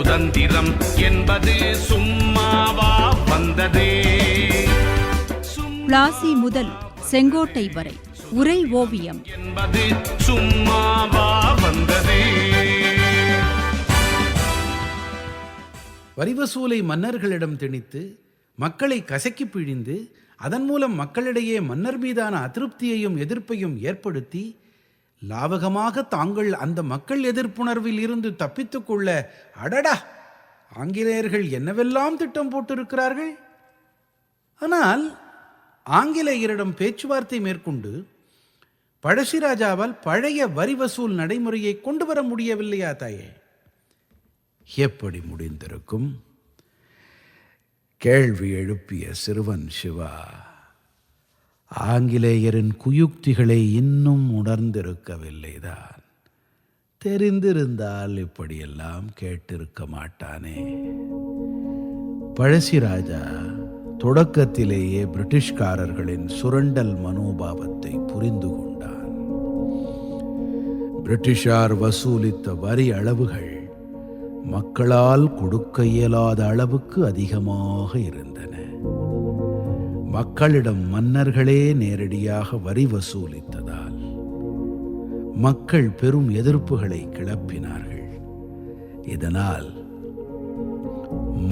சுதந்திரம் என்பது சும்மாவா வந்ததே? பிளாசி முதல் செங்கோட்டை வரை உரை ஓவியம். என்பது சும்மாவா வந்ததே? வரி வசூலை மன்னர்களிடம் திணித்து மக்களை கசக்கி பிழிந்து அதன் மூலம் மக்களிடையே மன்னர் மீதான அதிருப்தியையும் எதிர்ப்பையும் ஏற்படுத்தி லாவகமாக தாங்கள் அந்த மக்கள் எதிர்ப்புணர்வில் இருந்து தப்பித்துக்கொள்ள அடடா! ஆங்கிலேயர்கள் என்னவெல்லாம் திட்டம் போட்டிருக்கிறார்கள்? ஆனால் ஆங்கிலேயரிடம் பேச்சுவார்த்தை மேற்கொண்டு பழசிராஜாவால் பழைய வரி வசூல் நடைமுறையை கொண்டு வர முடியவில்லையா தாயே? எப்படி முடிந்திருக்கும்? கேள்வி எழுப்பிய சிறுவன் சிவா. ஆங்கிலேயரின் குயுக்திகளை இன்னும் உணர்ந்திருக்கவில்லைதான். தெரிந்திருந்தால் இப்படியெல்லாம் கேட்டிருக்க மாட்டானே. பழசிராஜா தொடக்கத்திலேயே பிரிட்டிஷ்காரர்களின் சுரண்டல் மனோபாவத்தை புரிந்து கொண்டான். பிரிட்டிஷார் வசூலித்த வரி அளவுகள் மக்களால் கொடுக்க இயலாத அளவுக்கு அதிகமாக இருந்தன. மக்களிடம் மன்னர்களே நேரடியாக வரி வசூலித்ததால் மக்கள் பெரும் எதிர்ப்புகளை கிளப்பினார்கள். இதனால்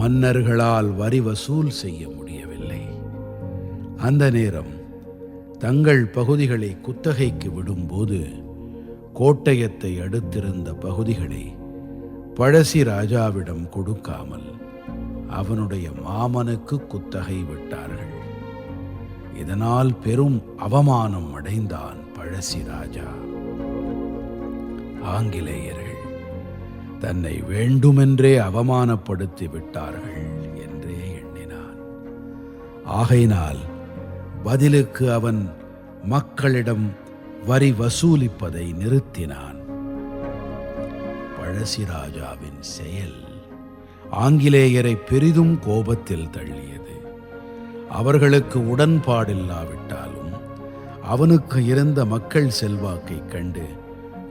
மன்னர்களால் வரி வசூல் செய்ய முடியவில்லை. அந்த நேரம் தங்கள் பகுதிகளை குத்தகைக்கு விடும்போது கோட்டயத்தை அடுத்திருந்த பகுதிகளை பழசி ராஜாவிடம் கொடுக்காமல் அவனுடைய மாமனுக்கு குத்தகை விட்டார்கள். இதனால் பெரும் அவமானம் அடைந்தான் பழசி ராஜா. ஆங்கிலேயர்கள் தன்னை வேண்டுமென்றே அவமானப்படுத்தி விட்டார்கள் என்றே எண்ணினான். ஆகையினால் பதிலுக்கு அவன் மக்களிடம் வரி வசூலிப்பதை நிறுத்தினான். பழசிராஜாவின் செயல் ஆங்கிலேயரை பெரிதும் கோபத்தில் தள்ளி அவர்களுக்கு உடன்பாடில்லாவிட்டாலும் அவனுக்கு இருந்த மக்கள் செல்வாக்கைக் கண்டு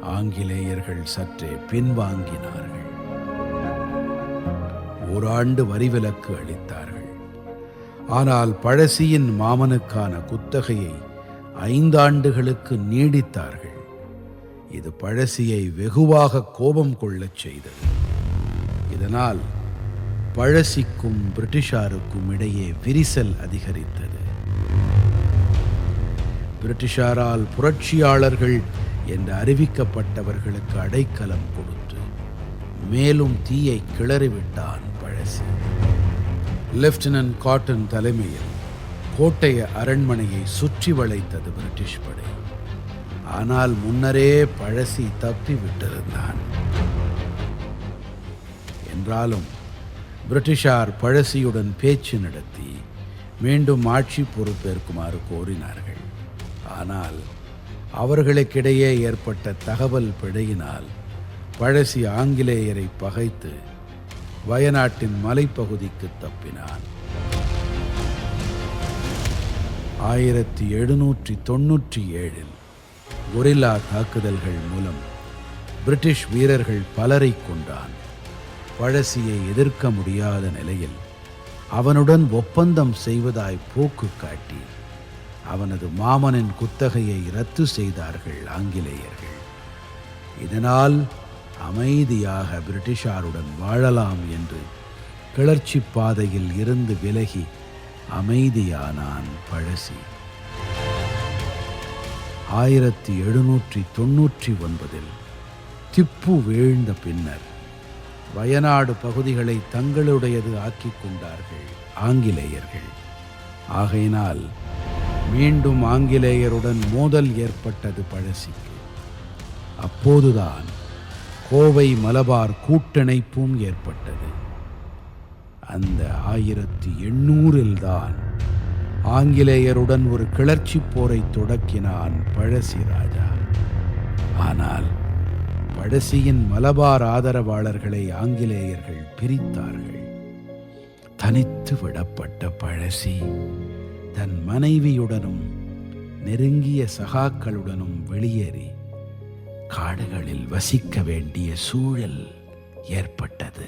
ஆங்கிலேயர்கள் சற்றே பின்வாங்கினார்கள். ஓராண்டு வரிவிலக்கு அளித்தார்கள். ஆனால் பழசியின் மாமனுக்கான குத்தகையை ஐந்தாண்டுகளுக்கு நீடித்தார்கள். இது பழசியை வெகுவாக கோபம் கொள்ளச் செய்தது. இதனால் பழசிக்கும் பிரிட்டிஷாருக்கும் இடையே விரிசல் அதிகரித்தது. பிரிட்டிஷாரால் புரட்சியாளர்கள் என்று அறிவிக்கப்பட்டவர்களுக்கு அடைக்கலம் கொடுத்து மேலும் தீயை கிளறிவிட்டான் பழசி. லெப்டினன்ட் காட்டன் தலைமையில் கோட்டைய அரண்மனையை சுற்றி வளைத்தது பிரிட்டிஷ் படை. ஆனால் முன்னரே பழசி தப்பி விட்டிருந்தான் என்றாலும் பிரிட்டிஷார் பழசியுடன் பேச்சு நடத்தி மீண்டும் ஆட்சி பொறுப்பேற்குமாறு கோரினார்கள். ஆனால் அவர்களுக்கிடையே ஏற்பட்ட தகவல் பிழையினால் பழசி ஆங்கிலேயரை பகைத்து வயநாட்டின் மலைப்பகுதிக்கு தப்பினான். ஆயிரத்தி எழுநூற்றி தொன்னூற்றி ஏழில் கொரில்லா தாக்குதல்கள் மூலம் பிரிட்டிஷ் வீரர்கள் பலரை கொண்டான் பழசியை எதிர்க்க முடியாத நிலையில் அவனுடன் ஒப்பந்தம் செய்வதாய் போக்கு காட்டி அவனது மாமனின் குத்தகையை ரத்து செய்தார்கள் ஆங்கிலேயர்கள். இதனால் அமைதியாக பிரிட்டிஷாருடன் வாழலாம் என்று கிளர்ச்சி பாதையில் இருந்து விலகி அமைதியானான் பழசி. ஆயிரத்தி எழுநூற்றி தொன்னூற்றி ஒன்பதில் திப்பு வீழ்ந்த பின்னர் வயநாடு பகுதிகளை தங்களுடையது ஆக்கிக் கொண்டார்கள் ஆங்கிலேயர்கள். ஆகையினால் மீண்டும் ஆங்கிலேயருடன் மோதல் ஏற்பட்டது பழசிக்கு. அப்போதுதான் கோவை மலபார் கூட்டணைப்பும் ஏற்பட்டது. அந்த ஆயிரத்தி எண்ணூறில்தான் ஆங்கிலேயருடன் ஒரு கிளர்ச்சி போரை தொடக்கினான் பழசி ராஜா. ஆனால் பழசியின் மலபார் ஆதரவாளர்களை ஆங்கிலேயர்கள் பிரித்தார்கள். தனித்து விடப்பட்ட பழசி தன் மனைவியுடனும் நெருங்கிய சகாக்களுடனும் வெளியேறி காடுகளில் வசிக்க வேண்டிய சூழல் ஏற்பட்டது.